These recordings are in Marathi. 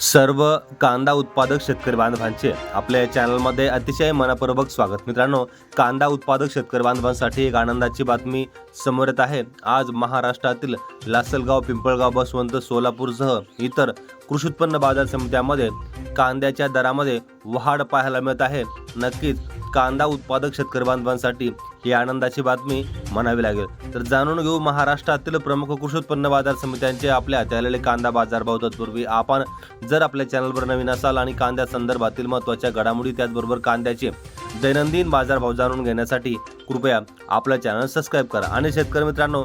सर्व कांदा उत्पादक शेतकरी बांधवांचे आपल्या चॅनलमध्ये अतिशय मनपूर्वक स्वागत. मित्रांनो कांदा उत्पादक शेतकरी बांधवांसाठी एक आनंदाची बातमी समोर येत आहे. आज महाराष्ट्रातील लासलगाव पिंपळगाव बसवंत सोलापूरसह इतर कृषी उत्पन्न बाजार समित्यामध्ये कांद्याच्या दरामध्ये वाढ पाहायला मिळत आहे. नक्कीच कांदा उत्पादक शेतकरी बांधवांसाठी ही आनंदाची बातमी म्हणावी लागेल. तर जाणून घेऊ महाराष्ट्रातील प्रमुख कृषी उत्पन्न बाजार समित्यांचे आपल्या हाती आलेले कांदा बाजारभाव तत्पूर्वी आपण जर आपल्या चॅनलवर नवीन असाल आणि कांद्या संदर्भातील महत्त्वाच्या घडामोडी त्याचबरोबर कांद्याचे दैनंदिन बाजारभाव जाणून घेण्यासाठी कृपया आपलं चॅनल सबस्क्राईब करा. आणि शेतकरी मित्रांनो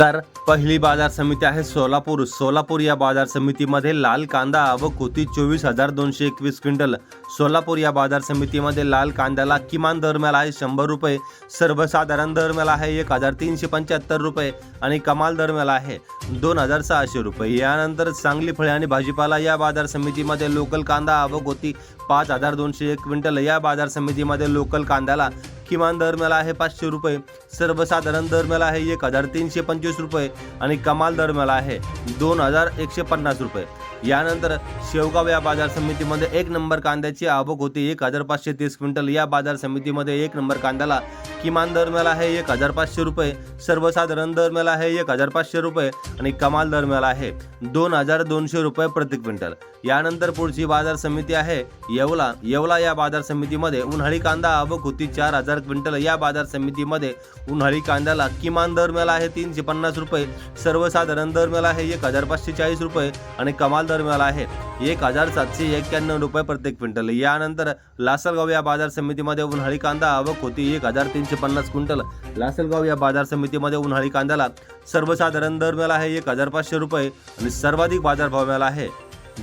तर पहिली बाजार समिती आहे सोलापूर. सोलापूर या बाजार समितीमध्ये लाल कांदा व कोती चोवीस हजार दोनशे एकवीस क्विंटल. सोलापूर या बाजार समितीमध्ये लाल कांद्याला किमान दर मिळाला आहे शंभर रुपये. सर्वसाधारण दर मिळाला आहे एक हजार तीनशे पंच्याहत्तर रुपये आणि कमाल दर मिळाला आहे दोन हजार सहाशे रुपये. यानंतर चांगली फळे आणि भाजीपाला या बाजार समितीमध्ये लोकल कांदा व कोती पाच हजार दोनशे एक क्विंटल. या बाजार समितीमध्ये लोकल कांद्याला किमान दर आहे पाचशे रुपये सर्वसाधारण दर आहे एक हजार तीनशे पंचवीस रुपये आणि कमाल दर आहे दोन हजार एकशे पन्नास रुपये. यानंतर शेवगाव या बाजार समितीमध्ये एक नंबर कांद्याची आवक होती. एक हजार पाचशे तीस क्विंटल या बाजार समितीमध्ये एक नंबर कांद्याला किमान दर मिळाला आहे. एक हजार पाचशे रुपये सर्वसाधारण दर मिळाला आहे. एक हजार पाचशे रुपये आणि कमाल दर मिळाला आहे. दोन हजार दोनशे रुपये प्रति क्विंटल. यानंतर पुढची बाजार समिती आहे. येवला येवला या बाजार समितीमध्ये उन्हाळी कांदा आवक होती. चार हजार क्विंटल या बाजार समितीमध्ये उन्हाळी कांद्याला किमान दर मिळाला आहे. तीनशे पन्नास रुपये सर्वसाधारण दर मिळाला आहे. एक हजार पाचशे चाळीस रुपये आणि कमाल दर मिळाला आहे. एक हजार सातशे एक्क्याण्णव रुपये प्रत्येक क्विंटल. यानंतर लासलगाव या बाजार समितीमध्ये उन्हाळी कांदा आवक होती. एक हजार तीनशे पन्नास क्विंटल. लासलगाव या बाजार समितीमध्ये उन्हाळी कांद्याला सर्वसाधारण दर मिळाला आहे. एक हजार पाचशे रुपये आणि सर्वाधिक बाजारभाव मिळाला आहे.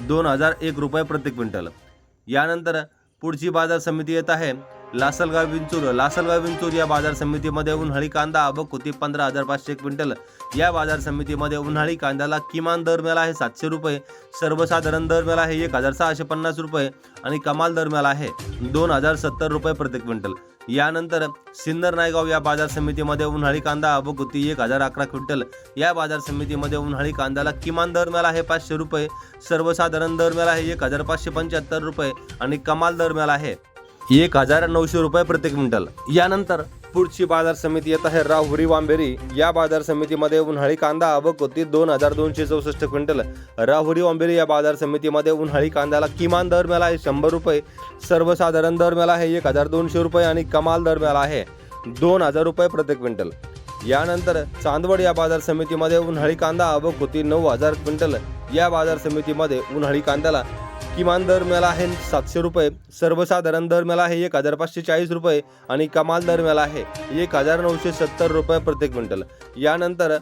दोन हजार एक रुपये प्रति क्विंटल. यानंतर पुढची बाजार समिती येत आहे. लासलगाव विंचूर लासलगाव विंचूर या बाजार समितीमध्ये उन्हाळी कांदा आवक होती पंधरा हजार पाचशे क्विंटल. या बाजार समितीमध्ये उन्हाळी कांद्याला किमान दर मिळाला आहे सातशे रुपये सर्वसाधारण दर मिळाला आहे एक हजार सहाशे पन्नास रुपये आणि कमाल दर मिळाला आहे दोन हजार सत्तर रुपये प्रति क्विंटल. यानंतर सिन्नर नायगाव या बाजार समितीमध्ये उन्हाळी कांदा आवक होती एक हजार अकरा क्विंटल. या बाजार समितीमध्ये उन्हाळी कांद्याला किमान दर मिळाला आहे पाचशे रुपये सर्वसाधारण दर मिळाला आहे एक हजार पाचशे पंच्याहत्तर रुपये आणि कमाल दर मिळाला आहे एक हजार नऊशे रुपये प्रति क्विंटल. यानंतर पुढची बाजार समिती येत आहे. राहुरी वांबेरी या बाजार समितीमध्ये उन्हाळी कांदा आवक होती. दोन हजार दोनशे चौसष्ट क्विंटल. राहुरी वांबेरी या बाजार समितीमध्ये उन्हाळी कांद्याला किमान दर मिळाला आहे शंभर रुपये. सर्वसाधारण दर मिळाला आहे एक हजार दोनशे रुपये आणि कमाल दर मिळाला आहे दोन हजार रुपये प्रति क्विंटल. यानंतर चांदवड या बाजार समितीमध्ये उन्हाळी कांदा आवक होती नऊ हजार क्विंटल. या बाजार समितीमध्ये उन्हाळी कांद्याला किमान दर मिळाला आहे सातशे रुपये. सर्वसाधारण दर मिळाला आहे एक हजार पाचशे चाळीस रुपये आणि कमाल दर मिळाला आहे एक हजार नऊशे सत्तर रुपये प्रति क्विंटल. यानंतर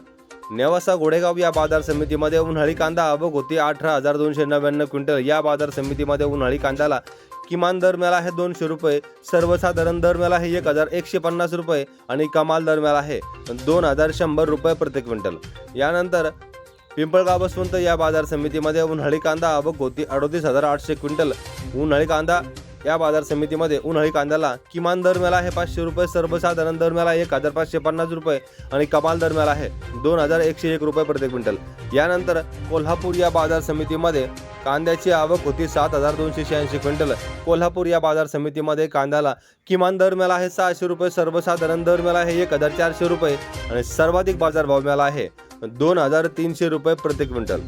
नेवासा गोडेगाव या बाजार समितीमध्ये उन्हाळी कांदा आवक होती अठरा हजार दोनशे नव्याण्णव क्विंटल. या बाजार समितीमध्ये उन्हाळी कांद्याला किमान दर मिळाला आहे दोनशे रुपये. सर्वसाधारण दर मिळाला आहे एक हजार एकशे पन्नास रुपये आणि कमाल दर मिळाला आहे दोन हजार शंभर रुपये प्रति क्विंटल. यानंतर पिंपळगाव बसवंत या बाजार समितीमध्ये उन्हाळी कांदा आवक होती. अडोतीस हजार आठशे क्विंटल उन्हाळी कांदा या बाजार समितीमध्ये उन्हाळी कांद्याला किमान दर मिळाला आहे पाचशे रुपये सर्वसाधारण दर मिळाला एक हजार पाचशे पन्नास रुपये आणि कमाल दर मिळाला आहे दोन हजार एकशे एक रुपये प्रति क्विंटल. यानंतर कोल्हापूर या बाजार समितीमध्ये कांद्याची आवक होती सात हजार दोनशे शहाऐंशी क्विंटल. कोल्हापूर या बाजार समितीमध्ये कांद्याला किमान दर मिळाला आहे सहाशे रुपये सर्वसाधारण दर मिळाला आहे एक हजार चारशे रुपये आणि सर्वाधिक बाजारभाव मिळाला आहे. दोन हजार तीनशे रुपये प्रति क्विंटल.